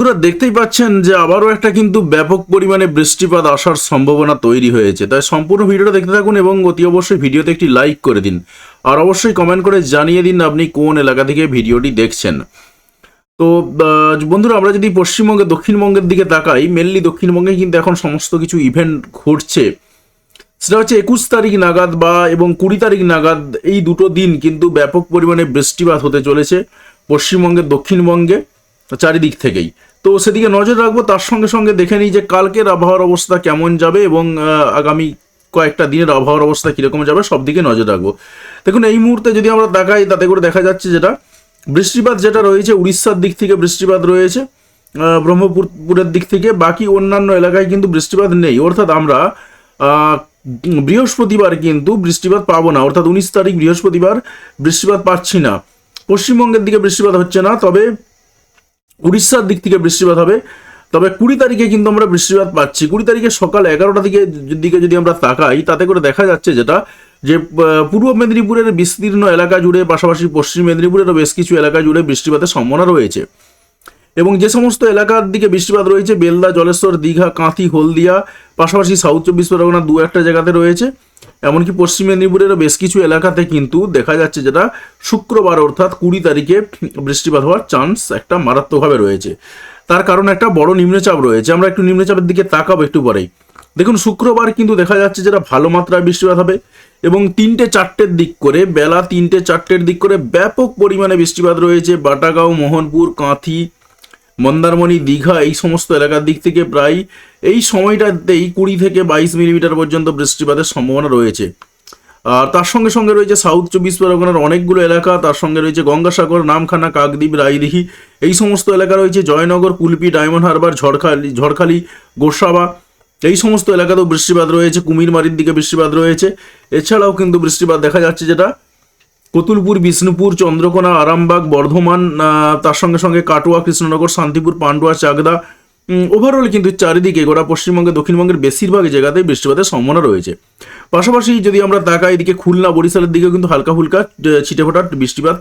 আপনারা দেখতেই পাচ্ছেন যে আবারও একটা কিন্তু ব্যাপক পরিমাণে বৃষ্টিপাত আসার সম্ভাবনা তৈরি হয়েছে। তাই সম্পূর্ণ ভিডিওটা দেখতে থাকুন এবং অতি অবশ্যই ভিডিওতে একটি লাইক করে দিন। আর অবশ্যই কমেন্ট করে জানিয়ে দিন আপনি কোন এলাকা থেকে ভিডিওটি দেখছেন। তো বন্ধুরা, আমরা যদি পশ্চিমবঙ্গে, দক্ষিণবঙ্গের দিকে তাকাই মেনলি দক্ষিণবঙ্গে কিন্তু এখন সমস্ত কিছু ইভেন্ট ঘটছে। সেটা হচ্ছে একুশ তারিখ নাগাদ বা এবং কুড়ি তারিখ নাগাদ, এই দুটো দিন কিন্তু ব্যাপক পরিমাণে বৃষ্টিপাত হতে চলেছে পশ্চিমবঙ্গের দক্ষিণবঙ্গে, চারিদিক থেকেই। তো সেদিকে নজর রাখব, তার সঙ্গে সঙ্গে দেখে নিই যে কালকের আবহাওয়ার অবস্থা কেমন যাবে এবং আগামী কয়েকটা দিনের আবহাওয়ার অবস্থা কীরকম যাবে সব দিকে নজর রাখব। দেখুন, এই মুহূর্তে যদি আমরা দেখাই তাতে করে দেখা যাচ্ছে যেটা, বৃষ্টিপাত যেটা রয়েছে, উড়িষ্যার দিক থেকে বৃষ্টিপাত রয়েছে ব্রহ্মপুরের দিক থেকে, বাকি অন্যান্য এলাকায় কিন্তু বৃষ্টিপাত নেই। অর্থাৎ আমরা বৃহস্পতিবার কিন্তু বৃষ্টিপাত পাবো না। অর্থাৎ উনিশ তারিখ বৃহস্পতিবার বৃষ্টিপাত পাচ্ছি না। পশ্চিমবঙ্গের দিকে বৃষ্টিপাত হচ্ছে না, তবে উড়িষ্যার দিক থেকে বৃষ্টিপাত হবে। তবে কুড়ি তারিখে কিন্তু আমরা বৃষ্টিপাত পাচ্ছি। কুড়ি তারিখে সকাল এগারোটা দিকে দিকে যদি আমরা তাকাই, তাতে করে দেখা যাচ্ছে যেটা, যে পূর্ব মেদিনীপুরের বিস্তীর্ণ এলাকা জুড়ে, পাশাপাশি পশ্চিম মেদিনীপুরেরও বেশ কিছু এলাকা জুড়ে বৃষ্টিপাতের সম্ভাবনা রয়েছে। এবং যে সমস্ত এলাকার দিকে বৃষ্টিপাত রয়েছে, বেলদা, জলেশ্বর, দীঘা, কাঁথি, হলদিয়া, পাশাপাশি সাউথ চব্বিশ পরগনা দু একটা জায়গাতে রয়েছে। এমনকি পশ্চিম মেদিনীপুরেরও বেশ কিছু এলাকাতে কিন্তু দেখা যাচ্ছে যেটা শুক্রবার অর্থাৎ কুড়ি তারিখে বৃষ্টিপাত হওয়ার চান্স একটা মারাত্মকভাবে রয়েছে। তার কারণ একটা বড় নিম্নচাপ রয়েছে। আমরা একটু নিম্নচাপের দিকে তাকাবো একটু পরেই। দেখুন, শুক্রবার কিন্তু দেখা যাচ্ছে যেটা ভালো মাত্রায় বৃষ্টিপাত হবে এবং তিনটে চারটের দিক করে, বেলা তিনটে চারটের দিক করে ব্যাপক পরিমাণে বৃষ্টিপাত রয়েছে। বাটাগাঁও, মোহনপুর, কাঁথি মন্দারমণি, দীঘা, এই সমস্ত এলাকার দিক থেকে প্রায় এই সময়টাতেই কুড়ি থেকে বাইশ মিলিমিটার পর্যন্ত বৃষ্টিপাতের সম্ভাবনা রয়েছে। আর তার সঙ্গে সঙ্গে রয়েছে সাউথ চব্বিশ পরগনার অনেকগুলো এলাকা, তার সঙ্গে রয়েছে গঙ্গাসাগর, নামখানা, কাকদ্বীপ, রায়দিঘি, এই সমস্ত এলাকা রয়েছে জয়নগর, কুলপি, ডায়মন্ড হারবার, ঝড়খালি ঝড়খালি, গোসাবা, এই সমস্ত এলাকাতেও বৃষ্টিপাত রয়েছে, কুমিরমারির দিকে বৃষ্টিপাত রয়েছে। এছাড়াও কিন্তু বৃষ্টিপাত দেখা যাচ্ছে যেটা কতুলপুর, বিষ্ণুপুর, চন্দ্রকোনা, আরামবাগ, বর্ধমান তার সঙ্গে সঙ্গে কাটোয়া, কৃষ্ণনগর, শান্তিপুর, পান্ডুয়া, চাকদা। ওভারঅল কিন্তু চারিদিকে গোটা পশ্চিমবঙ্গে, দক্ষিণবঙ্গের বেশিরভাগ জায়গাতেই বৃষ্টিপাতের সম্ভাবনা রয়েছে। পাশাপাশি যদি আমরা তাকাই, এদিকে খুলনা, বরিশালের দিকেও কিন্তু হালকা ফুলকা ছিটে ফোটার বৃষ্টিপাত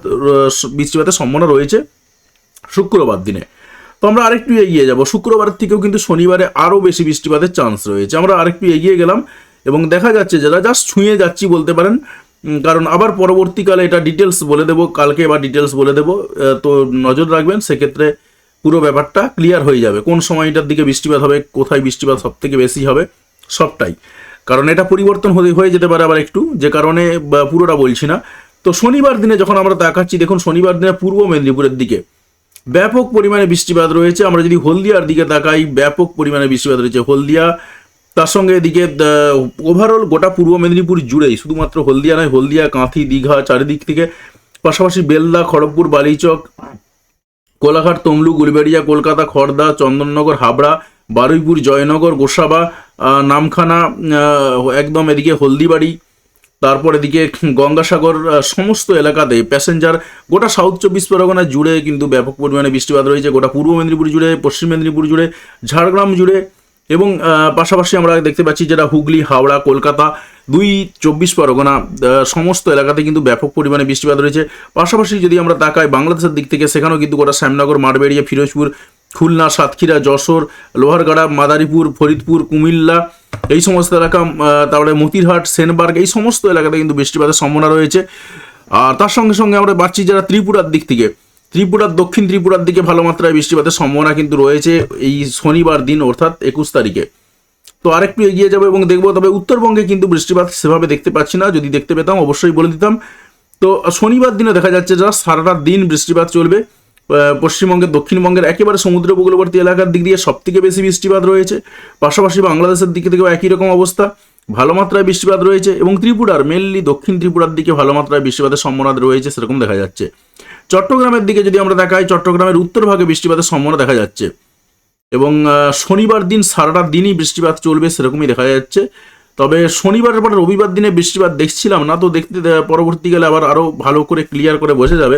বৃষ্টিপাতের সম্ভাবনা রয়েছে শুক্রবার দিনে। তো আমরা আরেকটু এগিয়ে যাব। শুক্রবারের থেকেও কিন্তু শনিবারে আরও বেশি বৃষ্টিপাতের চান্স রয়েছে। আমরা আরেকটু এগিয়ে গেলাম এবং দেখা যাচ্ছে, যারা জাস্ট ছুঁয়ে যাচ্ছি বলতে পারেন কারণ আবার পরবর্তীকালে এটা ডিটেলস বলে দেবো, কালকে বা ডিটেলস বলে দেবো। তো নজর রাখবেন, সেক্ষেত্রে পুরো ব্যাপারটা ক্লিয়ার হয়ে যাবে। কোন সময়টার দিকে বৃষ্টিপাত হবে, কোথায় বৃষ্টিপাত সব থেকে বেশি হবে, সবটাই। কারণ এটা পরিবর্তন হয়ে হয়ে যেতে পারে আবার একটু, যে কারণে পুরোটা বলছি না। তো শনিবার দিনে যখন আমরা তাকাচ্ছি, দেখুন শনিবার দিনে পূর্ব মেদিনীপুরের দিকে ব্যাপক পরিমাণে বৃষ্টিপাত রয়েছে। আমরা যদি হলদিয়ার দিকে তাকাই, ব্যাপক পরিমাণে বৃষ্টিপাত রয়েছে। হলদিয়া তার সঙ্গে এদিকে ওভারঅল গোটা পূর্ব মেদিনীপুর জুড়েই, শুধুমাত্র হলদিয়া নয়, হলদিয়া, কাঁথি, দীঘা, চারিদিক থেকে, পাশাপাশি বেলদা, খড়গপুর, বালিচক, কোলাঘাট তমলু গুলবেড়িয়া কলকাতা খড়দা চন্দননগর, হাবড়া, বারুইপুর, জয়নগর, গোসাবা নামখানা একদম এদিকে হলদিবাড়ি, তারপর এদিকে গঙ্গাসাগর সমস্ত এলাকাতে প্যাসেঞ্জার, গোটা সাউথ চব্বিশ পরগনা জুড়ে কিন্তু ব্যাপক পরিমাণে বৃষ্টিপাত রয়েছে, গোটা পূর্ব মেদিনীপুর জুড়ে, পশ্চিম মেদিনীপুর জুড়ে, ঝাড়গ্রাম জুড়ে এবং পাশাপাশি আমরা দেখতে পাচ্ছি যেটা হুগলি, হাওড়া, কলকাতা, দুই চব্বিশ পরগনা সমস্ত এলাকাতে কিন্তু ব্যাপক পরিমাণে বৃষ্টিপাত রয়েছে। পাশাপাশি যদি আমরা তাকাই বাংলাদেশের দিক থেকে, সেখানেও কিন্তু গোটা শ্যামনগর মারবেড়িয়া ফিরোজপুর, খুলনা, সাতক্ষীরা, যশোর, লোহারগাড়া, মাদারীপুর, ফরিদপুর, কুমিল্লা, এই সমস্ত এলাকা তারপরে মতিরহাট, সেনবার্গ, এই সমস্ত এলাকাতে কিন্তু বৃষ্টিপাতের সম্ভাবনা রয়েছে। আর তার সঙ্গে সঙ্গে আমরা পাচ্ছি যারা ত্রিপুরার দিক থেকে। ত্রিপুরার, দক্ষিণ ত্রিপুরার দিকে ভালো মাত্রায় বৃষ্টিপাতের সম্ভাবনা কিন্তু রয়েছে এই শনিবার দিন, অর্থাৎ একুশ তারিখে। তো আরেকটু এগিয়ে যাব এবং দেখব, তবে উত্তরবঙ্গে কিন্তু বৃষ্টিপাত সেভাবে দেখতে পাচ্ছি না। যদি দেখতে পেতাম, অবশ্যই বলে দিতাম। তো শনিবার দিনে দেখা যাচ্ছে যা সারাটা দিন বৃষ্টিপাত চলবে। পশ্চিমবঙ্গের দক্ষিণবঙ্গের একেবারে সমুদ্র উপকূলবর্তী এলাকার দিক দিয়ে সব থেকে বেশি বৃষ্টিপাত রয়েছে। পাশাপাশি বাংলাদেশের দিক থেকেও একই রকম অবস্থা। ভালো মাত্রায় বৃষ্টিপাত রয়েছে এবং ত্রিপুরার মেনলি দক্ষিণ ত্রিপুরার দিকে ভালো মাত্রায় বৃষ্টিপাতের সম্ভাবনা রয়েছে, সেরকম দেখা যাচ্ছে। চট্টগ্রামের দিকে যদি আমরা দেখাই, চট্টগ্রামের উত্তর ভাগে বৃষ্টিপাতের সম্ভাবনা দেখা যাচ্ছে। এবং শনিবার দিন সারাটা দিনই বৃষ্টিপাত চলবে, সেরকমই দেখা যাচ্ছে। তবে শনিবারের পরে রবিবার দিনে বৃষ্টিপাত দেখছিলাম না, তো দেখতে পরবর্তীকালে আবার আরও ভালো করে ক্লিয়ার করে বোঝা যাবে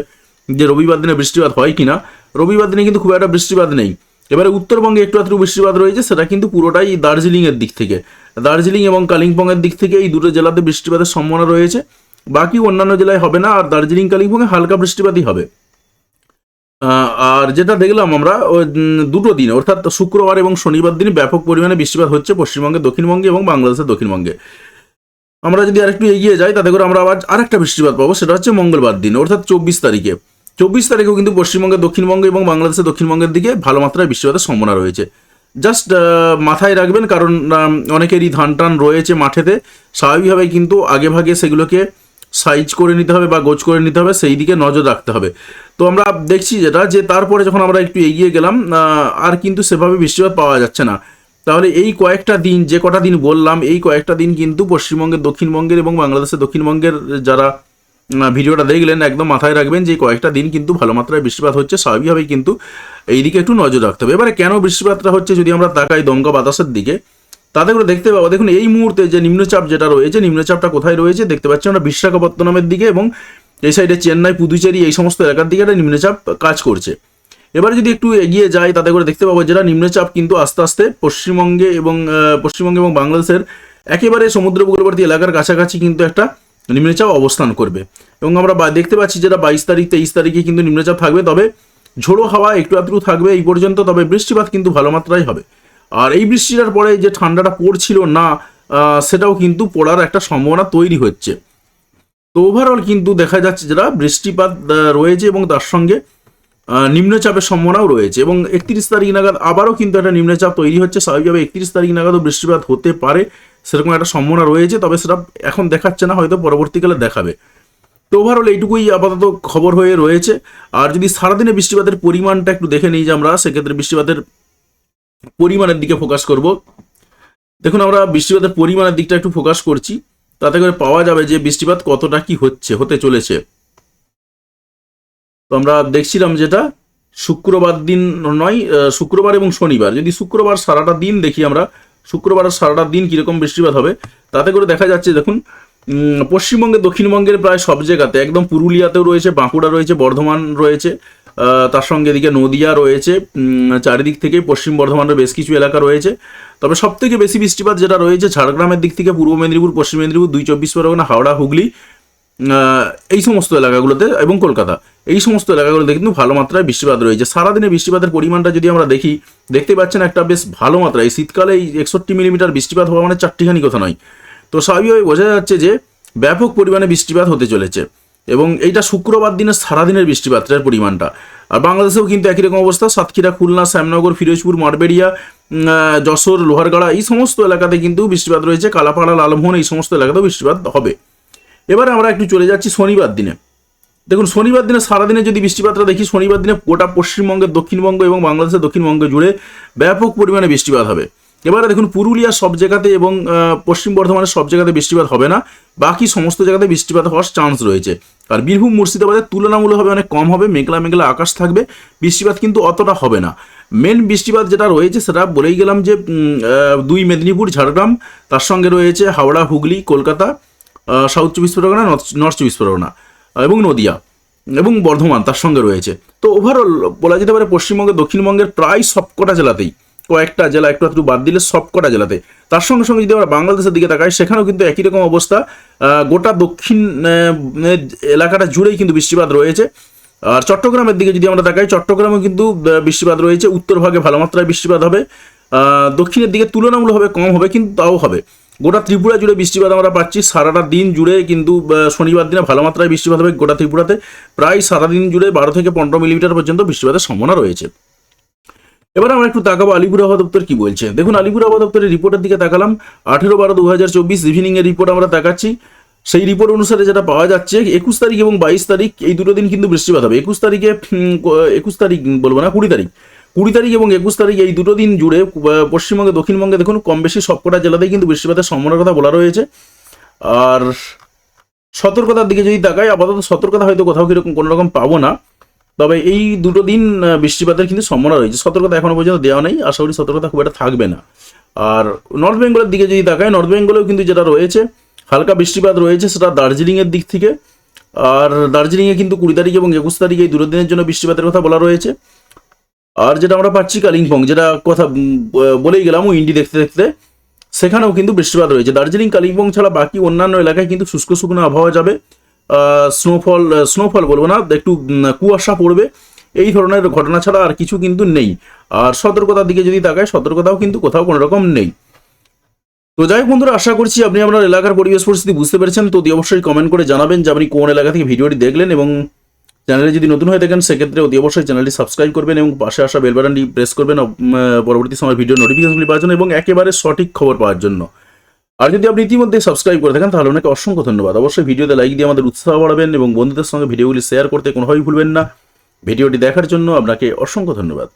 যে রবিবার দিনে বৃষ্টিপাত হয় কিনা। রবিবার দিনে কিন্তু খুব একটা বৃষ্টিপাত নেই। এবারে উত্তরবঙ্গে একটু আধটু বৃষ্টিপাত রয়েছে, সেটা কিন্তু পুরোটাই দার্জিলিংয়ের দিক থেকে। দার্জিলিং এবং কালিম্পংয়ের দিক থেকে এই দুটো জেলাতে বৃষ্টিপাতের সম্ভাবনা রয়েছে। বাকি অন্যান্য জেলায় হবে না, আর দার্জিলিং, কালিম্পংয়ে হালকা বৃষ্টিপাতই হবে। আর যেটা দেখলাম আমরা দুটো দিন, অর্থাৎ শুক্রবার এবং শনিবার দিন ব্যাপক পরিমাণে বৃষ্টিপাত হচ্ছে পশ্চিমবঙ্গে, দক্ষিণবঙ্গে এবং বাংলাদেশের দক্ষিণবঙ্গে। আমরা যদি আরেকটু এগিয়ে যাই, তাতে করে আমরা আবার আরেকটা বৃষ্টিপাত পাবো, সেটা হচ্ছে মঙ্গলবার দিন, অর্থাৎ চব্বিশ তারিখে। চব্বিশ তারিখেও কিন্তু পশ্চিমবঙ্গের দক্ষিণবঙ্গ এবং বাংলাদেশের দক্ষিণবঙ্গের দিকে ভালো মাত্রায় বৃষ্টিপাতের সম্ভাবনা রয়েছে। জাস্ট মাথায় রাখবেন, কারণ অনেকেরই ধান টান রয়েছে মাঠেতে। স্বাভাবিকভাবে কিন্তু আগে ভাগে সেগুলোকে সাইজ করে নিতে হবে বা গোছ করে নিতে হবে, সেই দিকে নজর রাখতে হবে। তো আমরা দেখছি যেটা, যে তারপরে যখন আমরা একটু এগিয়ে গেলাম আর কিন্তু সেভাবে বৃষ্টিপাত পাওয়া যাচ্ছে না। তাহলে এই কয়েকটা দিন, যে কটা দিন বললাম, এই কয়েকটা দিন কিন্তু পশ্চিমবঙ্গের, দক্ষিণবঙ্গের এবং বাংলাদেশের দক্ষিণবঙ্গের যারা ভিডিওটা দেখলেন, একদম মাথায় রাখবেন যে কয়েকটা দিন কিন্তু ভালো মাত্রায় বৃষ্টিপাত হচ্ছে, স্বাভাবিকভাবেই কিন্তু এই দিকে একটু নজর রাখতে হবে। এবারে কেন বৃষ্টিপাতটা হচ্ছে যদি আমরা তাকাই দমকা বাতাসের দিকে, তাতে করে দেখতে পাবো, দেখুন এই মুহূর্তে যে নিম্নচাপ যেটা রয়েছে নিম্নচাপটা কোথায় রয়েছে, দেখতে পাচ্ছি আমরা বিশাখাপত্তনমের দিকে এবং এই সাইডে চেন্নাই, পুদুচেরি, এই সমস্ত এলাকার দিকে একটা নিম্নচাপ কাজ করছে। এবারে যদি একটু এগিয়ে যাই, তাতে করে দেখতে পাবো যেটা নিম্নচাপ কিন্তু আস্তে আস্তে পশ্চিমবঙ্গে এবং পশ্চিমবঙ্গে এবং বাংলাদেশের একেবারে সমুদ্র উপকূলবর্তী এলাকার কাছাকাছি কিন্তু একটা নিম্নচাপ অবস্থান করবে। এবং আমরা দেখতে পাচ্ছি যেটা বাইশ তারিখ, তেইশ তারিখে কিন্তু নিম্নচাপ থাকবে, তবে ঝোড়ো হাওয়া একটু আধটু থাকবে এই পর্যন্ত, তবে বৃষ্টিপাত কিন্তু ভালো মাত্রায় হবে। আর এই বৃষ্টিটার পরে যে ঠান্ডাটা পড়ছিল না সেটাও কিন্তু পড়ার একটা সম্ভাবনা তৈরি হচ্ছে। তো ওভারঅল কিন্তু দেখা যাচ্ছে যেটা বৃষ্টিপাত রয়েছে এবং তার সঙ্গে নিম্নচাপের সম্ভাবনাও রয়েছে। এবং একত্রিশ তারিখ নাগাদ আবারও কিন্তু একটা নিম্নচাপ তৈরি হচ্ছে। স্বাভাবিকভাবে একত্রিশ তারিখ নাগাদও বৃষ্টিপাত হতে পারে। সেরকম একটা সম্ভাবনা রয়েছে, তবে সেটা এখন দেখাচ্ছে না, হয়তো পরবর্তীকালে দেখাবে। তো ওভারঅল এইটুকুই আপাতত খবর হয়ে রয়েছে। আর যদি সারাদিনে বৃষ্টিপাতের পরিমাণটা একটু দেখে নিই যে আমরা, সেক্ষেত্রে বৃষ্টিপাতের পরিমাণের দিকে ফোকাস করব। দেখুন, আমরা বৃষ্টিপাতের পরিমাণের দিকটা একটু ফোকাস করছি। তাতে করে পাওয়া যাবে যে বৃষ্টিপাত কতটা কি হচ্ছে, হতে চলেছে। তো আমরা দেখছিলাম যেটা, শুক্রবার দিন নয় শুক্রবার এবং শনিবার। যদি শুক্রবার সারাটা দিন দেখি আমরা শুক্রবার সারাটা দিন কীরকম বৃষ্টিপাত হবে, তাতে করে দেখা যাচ্ছে, দেখুন পশ্চিমবঙ্গে, দক্ষিণবঙ্গের প্রায় সব জায়গাতে, একদম পুরুলিয়াতেও রয়েছে, বাঁকুড়া রয়েছে, বর্ধমান রয়েছে তার সঙ্গে এদিকে নদিয়া রয়েছে চারিদিক থেকে পশ্চিম বর্ধমানের বেশ কিছু এলাকা রয়েছে। তবে সব থেকে বেশি বৃষ্টিপাত যেটা রয়েছে, ঝাড়গ্রামের দিক থেকে পূর্ব মেদিনীপুর, পশ্চিম মেদিনীপুর, দুই চব্বিশ পরগনা, হাওড়া, হুগলি এই সমস্ত এলাকাগুলোতে এবং কলকাতা, এই সমস্ত এলাকাগুলোতে কিন্তু ভালো মাত্রায় বৃষ্টিপাত রয়েছে। সারাদিনে বৃষ্টিপাতের পরিমাণটা যদি আমরা দেখি, দেখতে পাচ্ছেন একটা বেশ ভালো মাত্রায়। এই শীতকালে এই একষট্টি মিলিমিটার বৃষ্টিপাত হওয়া মানে চারটিখানি কথা নয়। তো স্বাভাবিকভাবে বোঝা যাচ্ছে যে ব্যাপক পরিমাণে বৃষ্টিপাত হতে চলেছে এবং এইটা শুক্রবার দিনের সারাদিনের বৃষ্টিপাতের পরিমাণটা। আর বাংলাদেশেও কিন্তু একই রকম অবস্থা। সাতক্ষীরা, খুলনা, শ্যামনগর, ফিরোজপুর মারবেড়িয়া যশোর, লোহারগাড়া এই সমস্ত এলাকাতে কিন্তু বৃষ্টিপাত রয়েছে। কালাপাড়া, লালমোহন এই সমস্ত এলাকাতেও বৃষ্টিপাত হবে। এবারে আমরা একটু চলে যাচ্ছি শনিবার দিনে। দেখুন, শনিবার দিনে সারাদিনে যদি বৃষ্টিপাতটা দেখি, শনিবার দিনে গোটা পশ্চিমবঙ্গের দক্ষিণবঙ্গ এবং বাংলাদেশের দক্ষিণবঙ্গ জুড়ে ব্যাপক পরিমাণে বৃষ্টিপাত হবে। এবারে দেখুন পুরুলিয়া সব জায়গাতে এবং পশ্চিম বর্ধমানের সব জায়গাতে বৃষ্টিপাত হবে না। বাকি সমস্ত জায়গাতে বৃষ্টিপাত হওয়ার চান্স রয়েছে। আর বীরভূম মুর্শিদাবাদের তুলনামূলকভাবে অনেক কম হবে, মেঘলা মেঘলা আকাশ থাকবে। বৃষ্টিপাত কিন্তু অতটা হবে না। মেন বৃষ্টিপাত যেটা রয়েছে, সেটা বলেই গেলাম যে দুই মেদিনীপুর, ঝাড়গ্রাম, তার সঙ্গে রয়েছে হাওড়া, হুগলি, কলকাতা। সাউথ চব্বিশ পরগনা নর্থ চব্বিশ পরগনা এবং নদিয়া, এবং বর্ধমান তার সঙ্গে রয়েছে। তো ওভারঅল বলা যেতে পারে পশ্চিমবঙ্গের, দক্ষিণবঙ্গের প্রায় সবকটা জেলাতেই, কয়েকটা জেলা একটু একটু বাদ দিলে সবকটা জেলাতে। তার সঙ্গে সঙ্গে যদি আমরা বাংলাদেশের দিকে তাকাই, সেখানেও কিন্তু একই রকম অবস্থা। গোটা দক্ষিণ এলাকাটা জুড়েই কিন্তু বৃষ্টিপাত রয়েছে। আর চট্টগ্রামের দিকে যদি আমরা তাকাই, চট্টগ্রামেও কিন্তু বৃষ্টিপাত রয়েছে। উত্তর ভাগে ভালো মাত্রায় বৃষ্টিপাত হবে। দক্ষিণের দিকে তুলনামূলকভাবে কম হবে, কিন্তু তাও হবে। গোটা ত্রিপুরা জুড়ে বৃষ্টিপাত আমরা পাচ্ছি। সারাটা দিন জুড়ে কিন্তু শনিবার দিনে ভালো মাত্রায় বৃষ্টিপাত হবে গোটা ত্রিপুরাতে। প্রায় সারাদিন জুড়ে বারো থেকে পনেরো মিলিমিটার পর্যন্ত বৃষ্টিপাতের সম্ভাবনা রয়েছে। এবার আমরা একটু তাকাবো আলিপুর আবহাওয়া দপ্তর কি বলছে। দেখুন, আলিপুর আবহাওয়া দপ্তরের রিপোর্টের দিকে তাকালাম। আঠেরো বারো দু হাজার চব্বিশ ইভিনিং এর রিপোর্ট আমরা তাকাচ্ছি। সেই রিপোর্ট অনুসারে যেটা পাওয়া যাচ্ছে, একুশ তারিখ এবং বাইশ তারিখ এই দুটো দিন কিন্তু বৃষ্টিপাত হবে। একুশ তারিখে একুশ তারিখ বলব না, কুড়ি তারিখ। কুড়ি তারিখ এবং একুশ তারিখ এই দুটো দিন জুড়ে পশ্চিমবঙ্গে, দক্ষিণবঙ্গে দেখুন কম বেশি সবকটা জেলাতেই কিন্তু বৃষ্টিপাতের সম্ভাবনার কথা বলা রয়েছে। আর সতর্কতার দিকে যদি তাকাই, আপাতত সতর্কতা হয়তো কোথাও কীরকম কোনো রকম পাবো না। তবে এই দুটো দিন বৃষ্টিপাতের কিন্তু সম্ভাবনা রয়েছে। সতর্কতা এখনও পর্যন্ত দেওয়া নেই। আশা করি সতর্কতা খুব একটা থাকবে না। আর নর্থ বেঙ্গলের দিকে যদি তাকাই, নর্থ বেঙ্গলেও কিন্তু যেটা রয়েছে, হালকা বৃষ্টিপাত রয়েছে, সেটা দার্জিলিংয়ের দিক থেকে। আর দার্জিলিংয়ে কিন্তু কুড়ি তারিখ এবং একুশ তারিখ এই দুটো দিনের জন্য বৃষ্টিপাতের কথা বলা রয়েছে। আর যেটা আমরা পাচ্ছি কালিম্পং, যেটা কথা বলেই গেলাম ও ইন্ডি দেখতে দেখতে, সেখানেও কিন্তু বৃষ্টিপাত রয়েছে। দার্জিলিং, কালিম্পং ছাড়া বাকি অন্যান্য এলাকায় কিন্তু শুষ্ক শুকনো আবহাওয়া যাবে। স্নোফল স্নোফল বলব না, একটু কুয়াশা পড়বে। এই ধরনের ঘটনা ছাড়া আর কিছু কিন্তু নেই। আর সতর্কতার দিকে যদি তাকায়, সতর্কতাও কিন্তু কোথাও কোনো রকম নেই। তো যাই বন্ধুরা, আশা করছি আপনি আপনার এলাকার পরিবেশ পরিস্থিতি বুঝতে পেরেছেন। তো অবশ্যই কমেন্ট করে জানাবেন যে আপনি কোন এলাকা থেকে ভিডিওটি দেখলেন এবং চ্যানেলে যদি নতুন হয়ে থাকেন, সেক্ষেত্রে অতি অবশ্যই চ্যানেলটি সাবস্ক্রাইব করবেন এবং পাশে আসা বেল বাটনটি প্রেস করবেন পরবর্তী সময় ভিডিও নোটিফিকেশনগুলি পাওয়ার জন্য এবং একেবারে সঠিক খবর পাওয়ার জন্য। আর যদি আপনি ইতিমধ্যে সাবস্ক্রাইব করে থাকেন, তাহলে আপনাকে অসংখ্য ধন্যবাদ। অবশ্যই ভিডিওতে লাইক দিয়ে আমাদের উৎসাহ বাড়াবেন এবং বন্ধুদের সঙ্গে ভিডিওগুলি শেয়ার করতে কোনোভাবেই ভুলবেন না। ভিডিওটি দেখার জন্য আপনাকে অসংখ্য ধন্যবাদ।